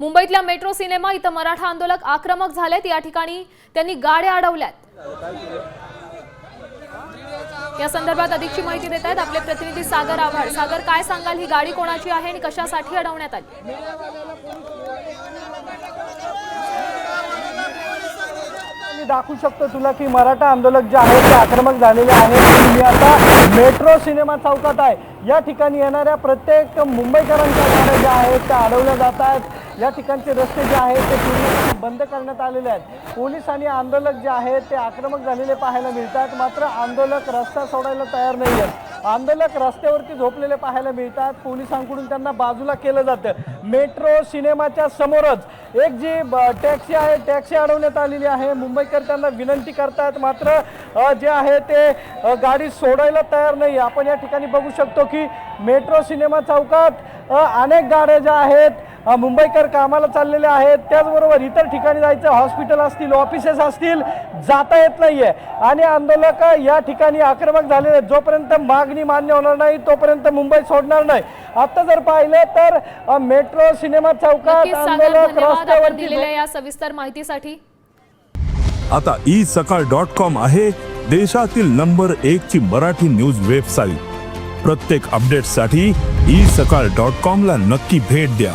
मुंबईतल्या metro cinema इथं मराठा आंदोलक आक्रमक झालेत. या ठिकाणी त्यांनी गाड्या अडवल्यात. या संदर्भात अधिकची माहिती देत आहेत आपले प्रतिनिधी सागर आव्हाड. सागर काय सांगाल? ही गाडी कोणाची आहे आणि कशासाठी अडवण्यात आली? दाखवू शकतो तुला की मराठा आंदोलक जे आहेत ते आक्रमक झालेले आहेत. मी आता मेट्रो सिनेमा चौकात आहे. या ठिकाणी येणाऱ्या प्रत्येक मुंबईकरांच्या गाड्या ज्या आहेत त्या अडवल्या जात आहेत. या ठिकाणचे रस्ते जे आहेत ते पूर्णपणे बंद करण्यात आलेले आहेत. पोलीस आणि आंदोलक जे आहेत ते आक्रमक झालेले पाहायला मिळतात. मात्र आंदोलक रस्ता सोडायला तयार नाही आहेत. आंदोलक रस्त्यावरती झोपलेले पाहायला मिळतात. पोलिसांकडून त्यांना बाजूला केलं जातं. मेट्रो सिनेमाच्या समोरच एक जी ब- टॅक्सी आहे टॅक्सी अडवण्यात आलेली आहे. मुंबईकर त्यांना विनंती करतात मात्र जे आहे ते गाडी सोडायला तयार नाही. आपण या ठिकाणी बघू शकतो की मेट्रो सिनेमा चौकात अनेक गाड्या ज्या आहेत मुंबईकर कामाला चाललेले आहेत. त्याचबरोबर इतर ठिकाणी जायचं हॉस्पिटल असतील ऑफिसेस असतील जाता येत नाहीये. आणि आंदोलक या ठिकाणी आक्रमक झालेले आहेत. जोपर्यंत मागणी मान्य होणार नाही तोपर्यंत मुंबई सोडणार नाही. आता जर पाहिलं तर मेट्रो सिनेमा चौकात आंदोलक दिलेल्या या सविस्तर माहितीसाठी. आता ई सकाळ डॉट कॉम आहे देशातील नंबर एक ची मराठी न्यूज वेबसाईट. प्रत्येक अपडेटसाठी ई सकाळ डॉट कॉम ला नक्की भेट द्या.